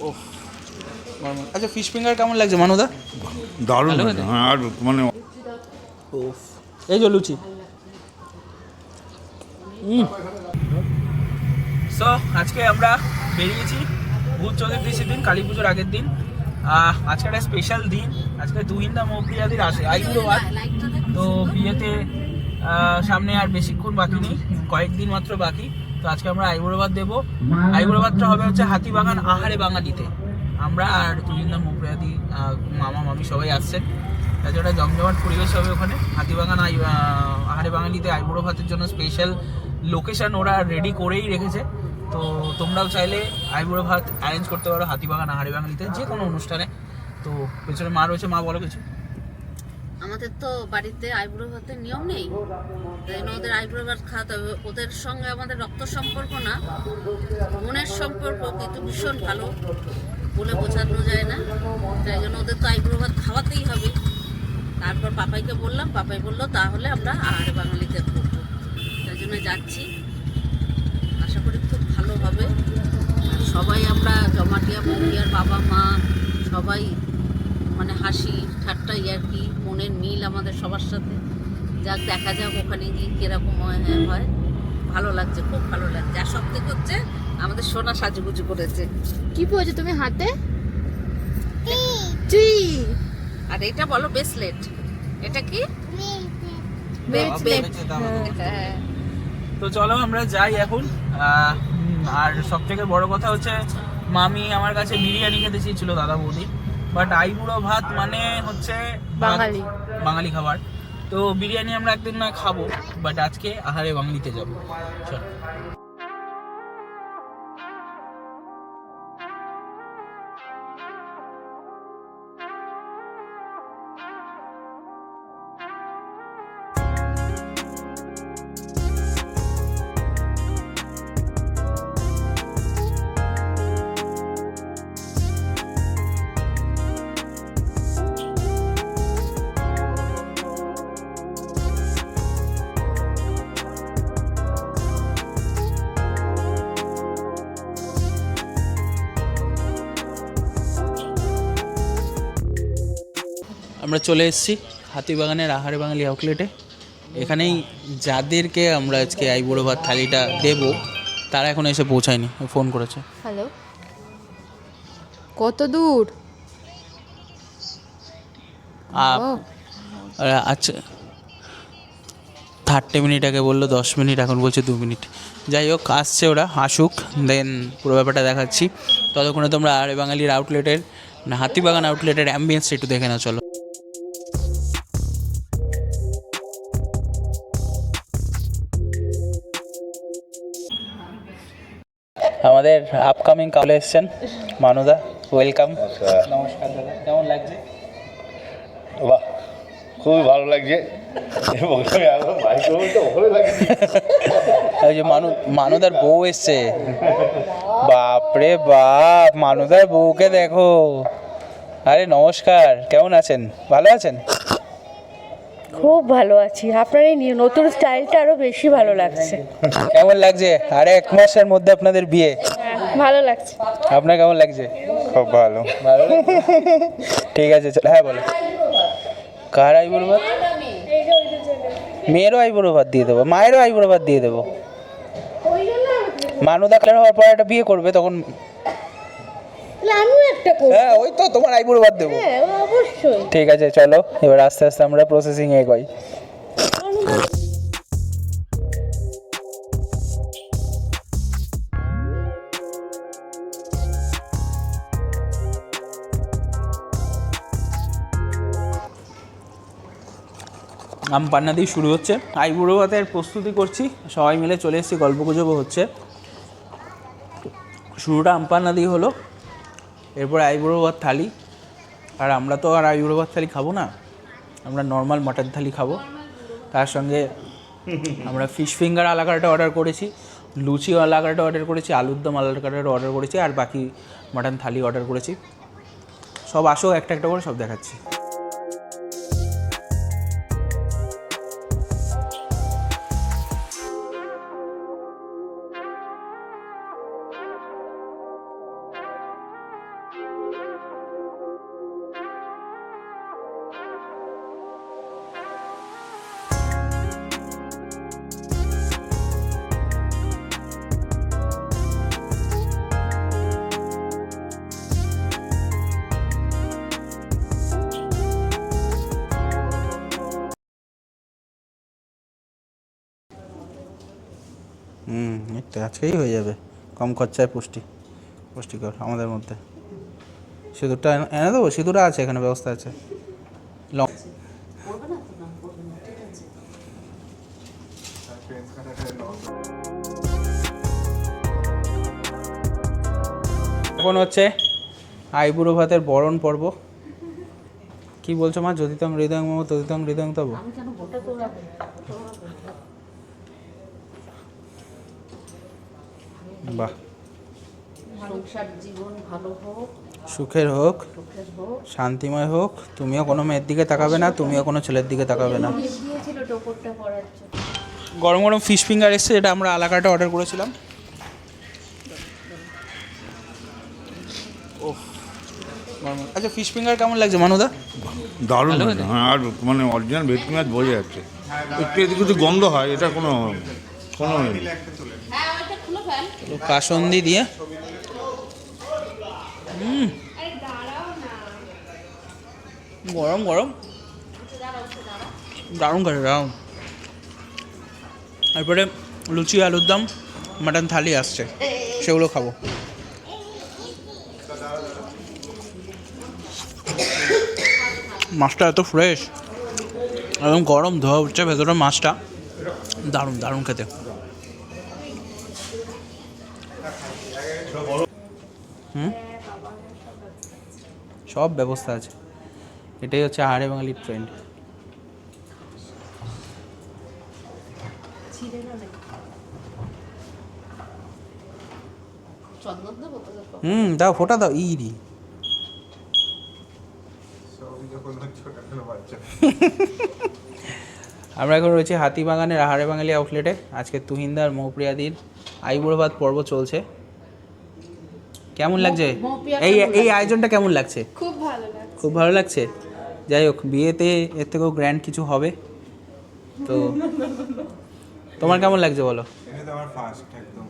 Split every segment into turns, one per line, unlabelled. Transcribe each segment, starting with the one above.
ও আচ্ছা fish finger কেমন লাগছে মানুদা?
দারুণ? হ্যাঁ, আর মানে
ও এই যে লুচি। সো আজকে আমরা বেরিয়েছি ভূত চতুর্দশীর দিন কালী পুজোর আগের দিন। আহ, আজকে একটা স্পেশাল দিন। আজকে তুহিন্দা মৌপ্রিয়াদির আসে। আইগুলোবার তো বিয়েতে সামনে আর বেশিক্ষণ বাকি নেই। কয়েকদিন মাত্র বাকি। তো আজকে আমরা আইবুড়োবাদ দেবো। আইবুড়োবাদটা হবে হচ্ছে হাতিবাগান আহারে বাঙালিতে। আমরা আর তুহিন্দা মৌপ্রিয়াদি মামা, মামি সবাই আসছেন তাছাড়া জমজমাট পরিবেশ হবে ওখানে। হাতিবাগান আই আহারে বাঙালিতে আইবুড়ো ভাতের জন্য স্পেশাল লোকেশন ওরা রেডি করেই রেখেছে। তো তোমরাও চাইলে আইবুড়ো ভাত অ্যারেঞ্জ করতে পারো হাতিবাগান আহারে বাঙালিতে যে কোনো অনুষ্ঠানে। তো পেছনে মা রয়েছে, মা বলো কিছু।
আমাদের তো বাড়িতে আইবুড়ো ভাতের নিয়ম নেই। তাই জন্য ওদের আইবুড়ো ভাত খাওয়াতে হবে। ওদের সঙ্গে আমাদের রক্ত সম্পর্ক না, মনের সম্পর্ক কিন্তু ভীষণ ভালো বলে বোঝানো যায় না। তাই জন্য ওদের তো আইবুড়ো ভাত খাওয়াতেই হবে। তারপর পাপাইকে বললাম, পাপাই বলল, তাহলে আমরা আহারে বাঙালিতে করব তাই জন্য যাচ্ছি। আশা করি খুব ভালো হবে। সবাই আমরা জমাটিয়া বৌদিয়ার বাবা, মা, সবাই মানে হাসি ঠাট্টা ইয়ার্কি মনের মিল আমাদের সবার সাথে। যাক দেখা যাক ওখানে গিয়ে কীরকম হয় হ্যাঁ হয়। ভালো লাগছে খুব ভালো লাগছে। আর সব থেকে হচ্ছে আমাদের সোনা সাজুগুজু করেছে।
কি পড়েছো তুমি হাতে? টি।
আর এটা বলো ব্রেসলেট এটা কি?
Bracelet,
হ্যাঁ।
তো চলো আমরা যাই এখন। আর সব থেকে বড় কথা হচ্ছে মামি আমার কাছে বিরিয়ানি খেতে চেয়েছিল দাদা বৌদি। বাট আইবুড়ো ভাত মানে হচ্ছে
বাঙালি।
বাঙালি খাবার। তো বিরিয়ানি আমরা একদিন না খাব বাট আজকে আহারে বাঙালিতে যাব। চলো। আমরা চলে এসেছি হাতিবাগানের আহারে বাঙালি আউটলেটে এখানেই যাদেরকে আমরা আজকে আইবুড়ো ভাত থালিটা দেব তারা এখন এসে পৌঁছায়নি ফোন করেছে।
হ্যালো কত দূর?
আচ্ছা। থার্টি মিনিট আগে বলল দশ মিনিট এখন বলছে দু মিনিট যাই হোক আসছে ওরা আসুক দেন পুরো ব্যাপারটা দেখাচ্ছি। ততক্ষণে তোমরা আরে বাঙালির আউটলেটের না হাতিবাগান আউটলেটের অ্যাম্বিয়েন্সটা একটু দেখে নাও চলো। আমাদের আপকামিং কালে এসছেন। মানুদা ওয়েলকাম নমস্কার দাদা কেমন লাগছে?
বাহ খুবই ভালো লাগছে।
ওই যে মানু মানুদার বউ এসছে। বাপরে বাপ মানুদার বউকে দেখো। আরে নমস্কার কেমন আছেন? ভালো আছেন?
খুব ভালো আছি। আপনার এই নতুন স্টাইলটা আরও বেশি ভালো লাগছে।
কেমন লাগছে? আর এক মাসের মধ্যে আপনাদের বিয়ে।
ভালো লাগছে।
আপনার কেমন লাগছে?
খুব ভালো।
ভালো? ঠিক আছে চলো হ্যাঁ বলো। কার আইবুড়ো ভাত? মেয়েরও আইবুড়ো ভাত দিয়ে দেবো মায়েরও আইবুড়ো ভাত দিয়ে দেবো। মানুদা হওয়ার পর একটা বিয়ে করবে তখন
আমিও একটা করি
হ্যাঁ ওই তো তোমার আইবুড়ো ভাত দেবো।
হ্যাঁ অবশ্যই।
ঠিক আছে চলো এবার আস্তে আস্তে আমরা প্রসেসিং এগোই। আম পান্না দিয়ে শুরু হচ্ছে। আইবুড়ো ভাতের প্রস্তুতি করছি। সবাই মিলে চলে এসেছি গল্প গুজবও হচ্ছে। শুরুটা আম পান্না দিয়ে হলো। এরপর আইবুড়ো ভাত থালি। আর আমরা তো আর আইবুড়ো ভাত থালি খাব না। আমরা নর্মাল মটন থালি খাব। তার সঙ্গে আমরা ফিশ ফিঙ্গার আলাকাটা অর্ডার করেছি। লুচি আলাকাটা অর্ডার করেছি। আলুর দম আলাকাটা অর্ডার করেছি। আর বাকি মটন থালি অর্ডার করেছি। সব আসো, একটা একটা করে সব দেখাচ্ছি। হুম তো আজকেই হয়ে যাবে। কম খরচায় পুষ্টি, পুষ্টিকর আমাদের মধ্যে। সিঁদুরটা এনে- দেবো? সিঁদুরা আছে, এখানে ব্যবস্থা আছে। এখন হচ্ছে আইবুড়ো ভাতের বরণ পর্ব। কি বলছো মা? যদি যদিতং হৃদয়ং মম তদিতং হৃদয়ং তব।
সংসার জীবন ভালো হোক
সুখের হোক শান্তিময় হোক তুমিও কোনো মেয়ের দিকে তাকাবে না তুমিও কোনো ছেলের দিকে তাকাবে না। গরম গরম ফিশ ফিঙ্গার এসছে যেটা আমরা আলাকাটা অর্ডার করেছিলাম। ও আচ্ছা ফিশ ফিঙ্গার কেমন লাগছে মানুদা?
দারুণ হ্যাঁ আর মানে অরিজিনাল ভেটকি মাছ বোঝা যাচ্ছে। একটু এদিকে কিছু গন্ধ হয় এটা কোনো কোনো
হ্যাঁ
কাসন্দি দিয়ে। গরম গরম। দারুণ করে দারুণ। তারপরে লুচি আলুর দম মাটন থালি আসছে। সেগুলো খাব। মাছটা এত ফ্রেশ একদম গরম ধোয়া উঠছে ভেতরে মাছটা। দারুণ দারুণ খেতে। হুম? সব ব্যবস্থা আছে। এটাই হচ্ছে আহারে বাঙালির ট্রেন্ড হুম দাও ফোটা দাও ইরি। আমরা এখন রয়েছি হাতিবাগানের আহারে বাঙালি আউটলেটে আজকে তুহিনদার মৌপ্রিয়াদির আইবুড়ো ভাত পর্ব চলছে। কেমন লাগছে? এই এই আয়োজনটা কেমন লাগছে?
খুব ভালো লাগে
খুব ভালো লাগছে? যাই হোক বিয়েতে এর থেকেও গ্র্যান্ড কিছু হবে। তো তোমার কেমন লাগছে বলো?
এটা ফার্স্ট একদম।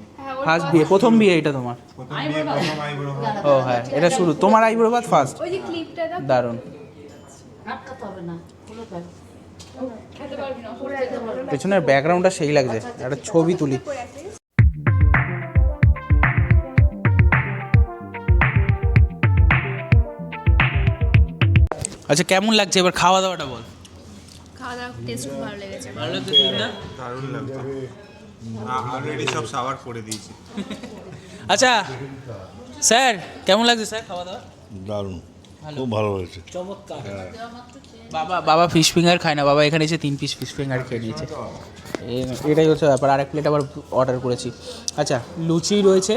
ফার্স্ট বিয়ে প্রথম বিয়ে এটা তোমার?
প্রথম বিয়ে প্রথম আইবুড়ো হওয়া।
ও হ্যাঁ এটা শুরু। তোমার আইবুড়ো ভাত ফার্স্ট
ওই যে ক্লিপটা দাও।
দারুণ। পেছনের ব্যাকগ্রাউন্ডটা সেই লাগছে। একটা ছবি তুলি। আচ্ছা কেমন লাগছে? এবার খাওয়া দাওয়াটা বল।
খাওয়া দাওয়া টেস্ট ভালো লেগেছে।
ভালো লাগছে না
দারুণ লাগতো অলরেডি সব সাবার করে দিয়েছি।
আচ্ছা স্যার কেমন লাগছে স্যার খাওয়া দাওয়া
দারুণ খুব ভালো হয়েছে।
চমৎকার। বাবা বাবা ফিশ ফিঙ্গার খায় না। বাবা এখানে এসে তিন পিস ফিশ ফিঙ্গার খেয়ে নিয়েছে। এই- এটাই হচ্ছে ব্যাপার। আরেক প্লেট আবার অর্ডার করেছি। আচ্ছা লুচি রয়েছে।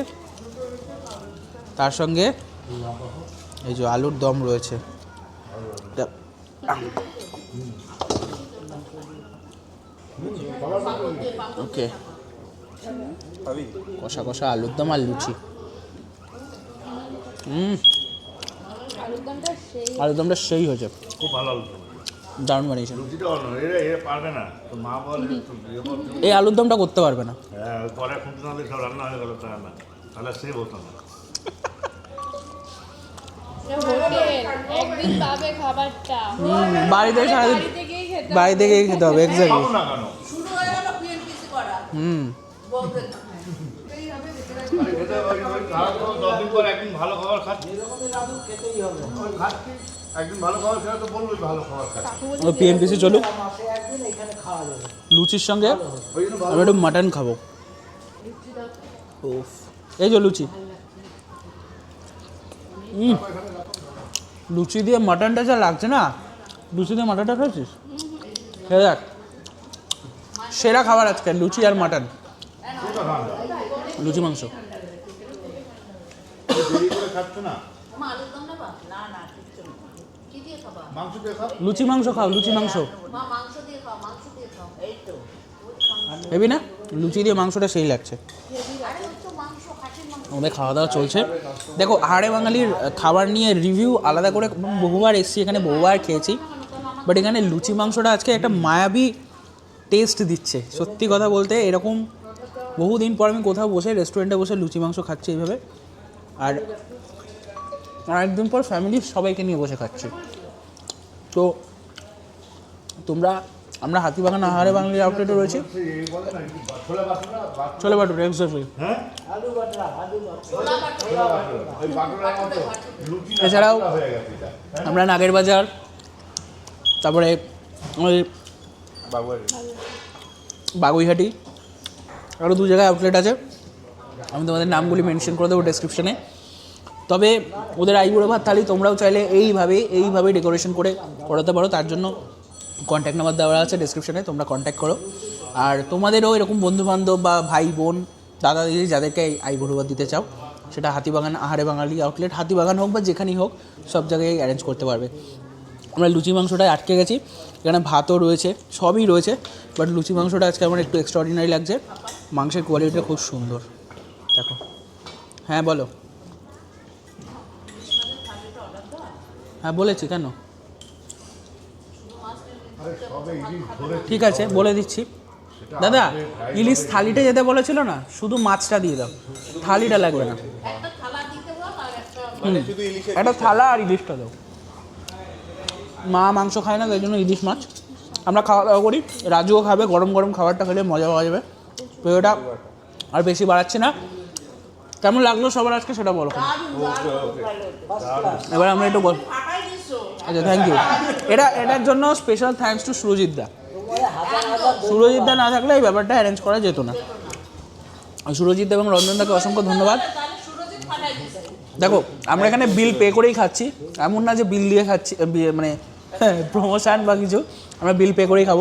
তার সঙ্গে এই যে আলুর দম রয়েছে। ওকে কষা কষা আলুর দম আর লুচি। হুম আলুর দমটা সেই হয়েছে।
খুব ভালো
দারুণ
বল
এই আলুর দমটা করতে পারবে না।
হ্যাঁ পরে সব রান্না হয়ে গেল তা না। তাহলে সে হতো না।
বাড়িতে সারাদিন
বাড়িতে খেতে
গিয়ে খেতে হবে এক্স্যাক্টলি হুম।
ভালো খাবার খাচ্ছি। খাচ্ছি। একদিন ভালো খাবার খেলে তো ভালো খাবার খাচ্ছি।
পিএমপিসি চলুক। লুচির সঙ্গে আমি একটু মাটন খাব। এই যে লুচি। লুচি দিয়ে মাটনটা যা লাগছে না? লুচি দিয়ে মাটনটা খেয়েছিস? খেয়ে দেখ। সেরা খাবার আজকে, লুচি আর মাটন। লুচি মাংস। লুচি মাংস খাও, লুচি মাংস। ভেবি না? লুচি দিয়ে মাংসটা সেই লাগছে। আমাদের খাওয়া দাওয়া চলছে। দেখো, আহারে বাঙালির খাবার নিয়ে রিভিউ আলাদা করে বহুবার এসেছি এখানে, বহুবার খেয়েছি। বাট এখানে লুচি মাংসটা আজকে একটা মায়াবী টেস্ট দিচ্ছে, সত্যি কথা বলতে। এরকম বহুদিন পর আমি কোথাও বসে রেস্টুরেন্টে বসে লুচি মাংস খাচ্ছি এইভাবে। আর একদিন পর ফ্যামিলির সবাইকে নিয়ে বসে খাচ্ছি। তো তোমরা আমরা হাতিবাগান আহারে বাঙালি আউটলেটে রয়েছি। ছোলে বাটুরে এক্স্যাক্টলি
হ্যাঁ?
এছাড়াও আমরা নাগের বাজার তারপরে ওই বাগুইহাটি আরও দু জায়গায় আউটলেট আছে। আমি তোমাদের নামগুলি মেনশন করে দেবো ডেসক্রিপশনে তবে ওদের আইবুড়ো ভাত থালি তোমরাও চাইলে এইভাবে এইভাবে ডেকোরেশন করে করাতে পারো। তার জন্য কন্ট্যাক্ট নাম্বার দেওয়া আছে ডেসক্রিপশনে তোমরা কন্ট্যাক্ট করো। আর তোমাদেরও এরকম বন্ধুবান্ধব বা ভাই, বোন, দাদা, দিদি যাদেরকে এই আইবুড়ো দিতে চাও, সেটা হাতিবাগান, আহারে বাঙালি আউটলেট হাতিবাগান হোক বা যেখানেই হোক, সব জায়গায় অ্যারেঞ্জ করতে পারবে। আমরা লুচি মাংসটায় আটকে গেছি, এখানে ভাতও রয়েছে, সবই রয়েছে বাট লুচি মাংসটা আজকে আমার একটু এক্সট্রাঅর্ডিনারি লাগছে। মাংসের কোয়ালিটিটা খুব সুন্দর। দেখো। হ্যাঁ বলো। হ্যাঁ বলেছি কেন
আরে সবে ইলিশ ধরে
ঠিক আছে বলে দিচ্ছি। দাদা ইলিশ থালিটা যেতে বলেছিল না শুধু মাছটা দিয়ে দাও। থালিটা লাগবে না। হুম, একটা থালা আর ইলিশটা দাও। মা মাংস খায় না তাই জন্য ইলিশ মাছ। আমরা খাওয়া দাওয়া করি। রাজুও খাবে গরম গরম খাবারটা খেলে মজা পাওয়া যাবে। তো এটা আর বেশি বাড়াচ্ছে না। কেমন লাগল সবার আজকে সেটা বলো। এবার আমরা একটু বল আচ্ছা থ্যাংক ইউ এটা, এটার জন্য special thanks to Surajit da. Surajit da না থাকলে এই ব্যাপারটা অ্যারেঞ্জ করা যেত না। সুরজিৎ দা এবং রঞ্জন দাকে অসংখ্য ধন্যবাদ। দেখো, আমরা এখানে বিল পে করেই খাচ্ছি। এমন না যে বিল দিয়ে খাচ্ছি মানে প্রমোশন বা কিছু। আমরা বিল পে করেই খাব।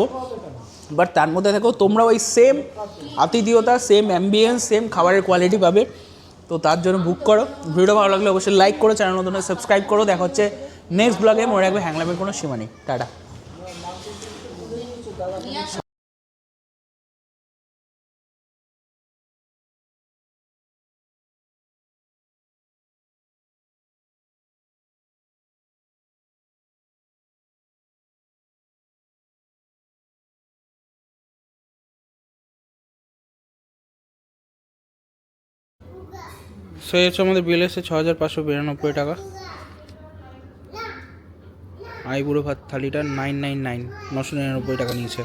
বাট তার মধ্যে দেখো তোমরা ওই সেম আতিথিয়তা সেম অ্যাম্বিয়েন্স সেম খাবারের কোয়ালিটি পাবে। তো তার জন্য বুক করো। ভিডিও ভালো লাগলে অবশ্যই লাইক করো চ্যানেল নতুন সাবস্ক্রাইব করো। দেখা হচ্ছে নেক্সট ব্লগে মনে রাখবে হ্যাংলামের কোনো সীমা নেই। টাটা। সো এই হচ্ছে আমাদের বিল এসে ছ হাজার পাঁচশো বিরানব্বই টাকা। আইবুড়ো ভাত থালিটা নাইন নাইন নাইন নশো নিরানব্বই টাকা নিয়েছে।